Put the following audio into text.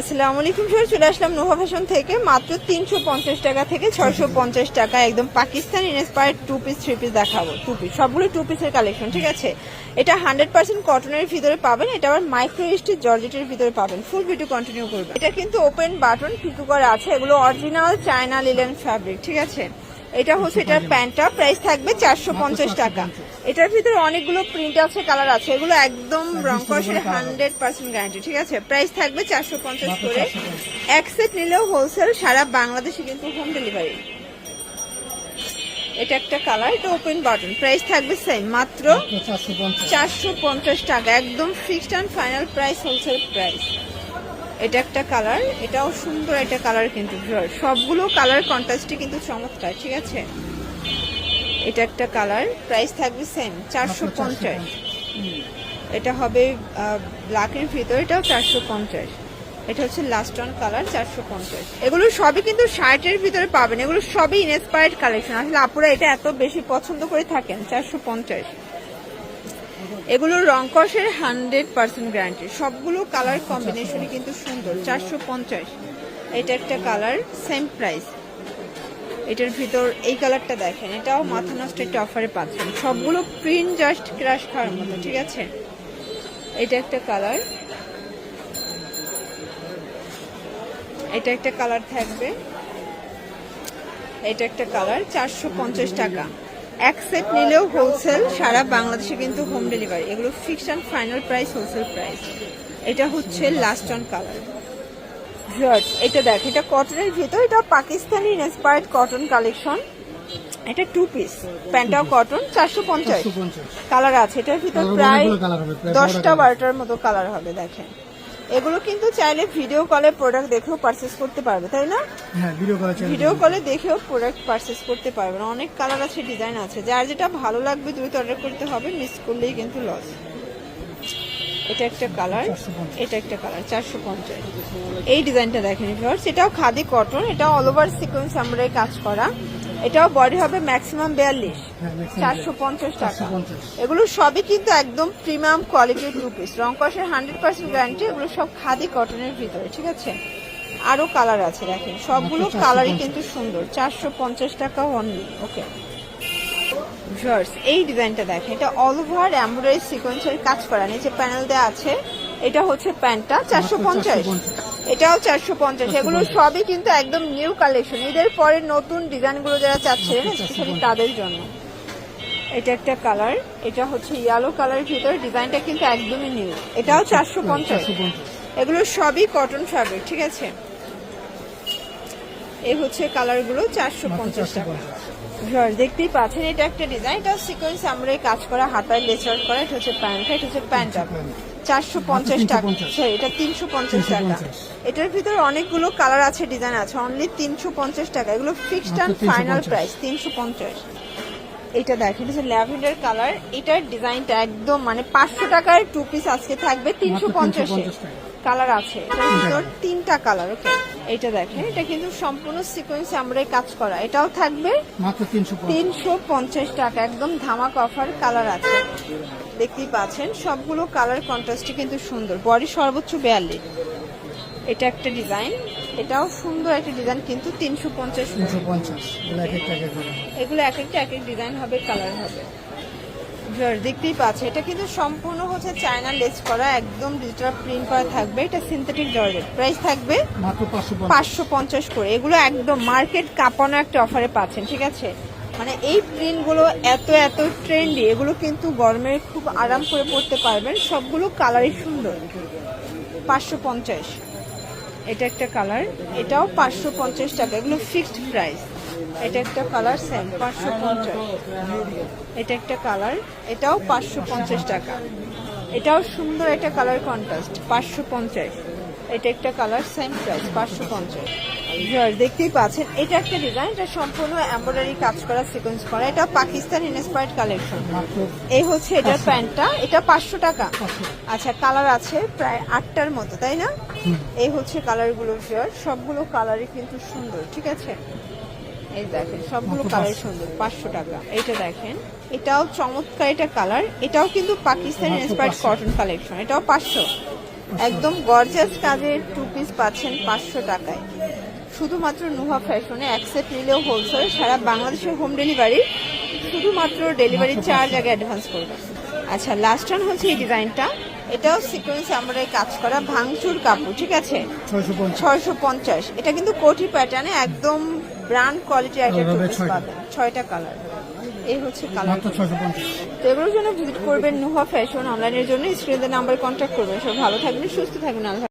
আসসালামু আলাইকুম সবাই চলে আসলাম নোভা ফ্যাশন থেকে। মাত্র তিনশো পঞ্চাশ টাকা থেকে ছয়শো পঞ্চাশ টাকা। একদম Pakistan inspired two piece three piece দেখাবো। টু পিস সবগুলো টু পিসের কালেকশন ঠিক আছে? এটা হান্ড্রেড পার্সেন্ট কটনের ভিতরে পাবেন, এটা আবার মাইক্রো স্টিচ জর্জেটের ভিতরে পাবেন। ফুল ভিডিও কন্টিনিউ করবেন। এটা কিন্তু ওপেন বাটন পিকু করা আছে। এগুলো অরিজিনাল চায়না লিলেন ফ্যাব্রিক ঠিক আছে? এটা হচ্ছে এটার প্যান্টটা প্রাইস থাকবে চারশো পঞ্চাশ টাকা। এটার ভিতরে অনেকগুলো প্রিন্ট আছে কালার আছে এগুলো একদম রং কষের হান্ড্রেড পার্সেন্ট গ্যারান্টি ঠিক আছে? প্রাইস থাকবে চারশো পঞ্চাশ করে। এক সেট নিলেও হোলসেল সারা বাংলাদেশে কিন্তু হোম ডেলিভারি এটা একটা কালার এটা ওপেন বাটন প্রাইস থাকবে সেম মাত্র চারশো চারশো পঞ্চাশ টাকা একদম fixed and final price wholesale price এটা একটা কালার এটাও সুন্দর একটা কালার কিন্তু সবগুলো কালার কন্ট্রাস্টই কিন্তু চমৎকার ঠিক আছে? এটা একটা কালার প্রাইস থাকবে সেম চারশো পঞ্চাশ। এটা হবে ব্ল্যাকের ভিতর এটাও চারশো পঞ্চাশ। এটা হচ্ছে লাস্ট অন কালার চারশো পঞ্চাশ। এগুলো সবই কিন্তু শার্টের ভিতরে পাবেন এগুলো সবই ইনস্পায়ার্ড কালেকশন আসলে আপুরা এটা এত বেশি পছন্দ করে থাকেন চারশো পঞ্চাশ। এগুলো রংকসের হান্ড্রেড পার্সেন্ট গ্যারান্টি। সবগুলো কালার কম্বিনেশনই কিন্তু সুন্দর, চারশো পঞ্চাশ। এটা একটা কালার সেম প্রাইস এটার ভিতর এই কালারটা দেখেন, এটাও মাথা নষ্ট একটা অফারে পাচ্ছেন। সবগুলো প্রিন্ট জাস্ট ক্রাশ খাওয়ার মতো, ঠিক আছে? এটা একটা কালার। এটা একটা কালার থাকবে। এটা একটা কালার, চারশো পঞ্চাশ টাকা। এক সেট নিলেও হোলসেল সারা বাংলাদেশে কিন্তু হোম ডেলিভারি এগুলো fixed and final price wholesale price এটা হচ্ছে লাস্ট অন কালার ভিউয়ার্স এটা দেখ এটা কটনের ভিতর এটা পাকিস্তানি ইন্সপায়ার্ড কটন কালেকশন এটা টু পিস প্যান্টাও কটন চারশো পঞ্চাশ। কালার আছে এটার ভিতর প্রায় দশটা বারোটার মতো কালার হবে দেখেন। এগুলো কিন্তু চাইলে ভিডিও কলে প্রোডাক্ট দেখেও পারচেস করতে পারবে তাই না? হ্যাঁ ভিডিও ভিডিও কলে দেখেও প্রোডাক্ট পারচেস করতে পারবেন অনেক কালার আছে ডিজাইন আছে। যার যেটা ভালো লাগবে দ্রুত অর্ডার করতে হবে মিস করলেই কিন্তু লস এটা একটা কালার এটা একটা কালার চারশো পঞ্চাশ। এই ডিজাইনটা দেখেন ভিউয়ার্স এটাও খাদি কটন এটা অল ওভার সিকোয়েন্স আমরা কাজ করা। এটাও বডি হবে ম্যাক্সিমাম বিয়াল্লিশ চারশো পঞ্চাশ টাকা। এগুলো সবই কিন্তু একদম প্রিমিয়াম কোয়ালিটির টু পিস রং কষের হান্ড্রেড পার্সেন্ট গ্যারান্টি এগুলো সব খাদি কটনের ভিতরে ঠিক আছে? আরও কালার আছে দেখেন। সবগুলো কালারই কিন্তু সুন্দর। চারশো পঞ্চাশ টাকা অনলি ওকে এই ডিজাইনটা দেখেন। এটা অল ওভার এমব্রয়ডারি সিকোয়েন্সের কাজ করা। নিচে প্যানেল দেওয়া আছে। এটা হচ্ছে প্যান্টটা চারশো পঞ্চাশ। এটাও চারশো পঞ্চাশ। এগুলো সবই কিন্তু একদম নিউ কালেকশন এদের পরে নতুন ডিজাইনগুলো যারা চাচ্ছিলেন স্পেশালি তাদের জন্য। এটা একটা কালার এটা হচ্ছে ইয়েলো কালারের ভিতরে ডিজাইনটা কিন্তু একদমই নিউ এটাও চারশো পঞ্চাশ। এগুলো সবই কটন ফ্যাব্রিক ঠিক আছে? এই হচ্ছে কালারগুলো চারশো পঞ্চাশ টাকা। দেখতেই পাচ্ছেন এটা একটা ডিজাইন এটা সিকোয়েন্স আমরা কাজ করা হাতায় লেচার করা এটা হচ্ছে প্যান্ট এটা হচ্ছে প্যান্ট চারশো পঞ্চাশ টাকা। সরি এটা তিনশো পঞ্চাশ টাকা। এটার ভিতরে অনেকগুলো কালার আছে ডিজাইন আছে অনলি তিনশো পঞ্চাশ টাকা। এগুলো ফিক্সড অ্যান্ড ফাইনাল প্রাইস তিনশো পঞ্চাশ। এটা দেখেন এটা ল্যাভেন্ডার কালার এটার ডিজাইনটা একদম মানে পাঁচশো টাকার টু পিস আজকে থাকবে তিনশো পঞ্চাশ। কালার আছে। এটার তিনটা কালার ওকে? এটা দেখেন এটা কিন্তু সম্পূর্ণ সিকোয়েন্স আমরা কাজ করা। এটাও থাকবে মাত্র তিনশো পঞ্চাশ। টাকা একদম ধামাক অফার কালার আছে। দেখতেই পাচ্ছেন সবগুলো কালার কন্ট্রাস্টই কিন্তু সুন্দর। বডি সর্বোচ্চ বিয়াল্লিশ। এটা একটা ডিজাইন এটাও সুন্দর একটা ডিজাইন কিন্তু তিনশো পঞ্চাশ। এগুলো এক একটা এক এক ডিজাইন হবে কালার হবে। দেখতেই পাচ্ছে। এটা কিন্তু সম্পূর্ণ হচ্ছে চায়না লেস করা একদম ডিজিটাল প্রিন্ট করা থাকবে। এটা সিনথেটিক জর্জেট প্রাইস থাকবে পাঁচশো পঞ্চাশ। করে। এগুলো একদম মার্কেট কাঁপানো একটা অফারে পাচ্ছেন ঠিক আছে? মানে এই প্রিন্টগুলো এত এত ট্রেন্ডি এগুলো কিন্তু গরমে খুব আরাম করে পড়তে পারবেন। সবগুলো কালারই সুন্দর। পাঁচশো পঞ্চাশ। এটা একটা কালার এটাও পাঁচশো পঞ্চাশ টাকা। এগুলো ফিক্সড প্রাইস এটা একটা কালার সেম পাঁচশো পঞ্চাশ। এটা একটা কালার এটাও পাঁচশো পঞ্চাশ টাকা। এটাও সুন্দর একটা কালার কন্ট্রাস্ট পাঁচশো পঞ্চাশ। এটা একটা কালার সেম প্রাইস পাঁচশো পঞ্চাশ। দেখতেই পাচ্ছেন এটা একটা ডিজাইন এটা সম্পূর্ণ এমব্রয়ডারি কাজ করা সিকোয়েন্স করা। এটা পাকিস্তান ইন্সপায়ার্ড কালেকশন এই হচ্ছে এটার প্যান্টটা এটা পাঁচশো টাকা। আচ্ছা কালার আছে প্রায় আটটার মতো তাই না? এই হচ্ছে কালারগুলো ভিউয়ার সবগুলো কালারই কিন্তু সুন্দর ঠিক আছে? এই দেখেন সবগুলো কালার সুন্দর পাঁচশো টাকা। এটা দেখেন এটাও চমৎকার এটা কালার এটাও কিন্তু পাকিস্তানি মাত্র ইন্সপায়ার্ড কটন কালেকশন এটাও পাঁচশো। একদম গর্জাস কাজের টু পিস পাচ্ছেন পাঁচশো টাকায়। শুধুমাত্র নুহা ফ্যাশনে এক সেট নিলেও হোলসেল সারা বাংলাদেশের হোম ডেলিভারি শুধুমাত্র ডেলিভারি চার্জ আগে অ্যাডভান্স করবেন আচ্ছা লাস্ট টান হচ্ছে এই ডিজাইনটা এটাও সিকোয়েন্স আমরা কাজ করা ভাঙচুর কাপড় ঠিক আছে? ছয়শো পঞ্চাশ। ছয়শো পঞ্চাশ। এটা কিন্তু কোটি প্যাটার্নে একদম ব্র্যান্ড কোয়ালিটি পিস ছয়টা। পাবেন ছয়টা কালার এই হচ্ছে কালার তো এগুলোর জন্য ভিজিট করবেন নুহা ফ্যাশন অনলাইনের জন্য। স্ক্রিনের নাম্বার কন্ট্যাক্ট করবেন। সব ভালো থাকবেন সুস্থ থাকবেন। আল্লাহ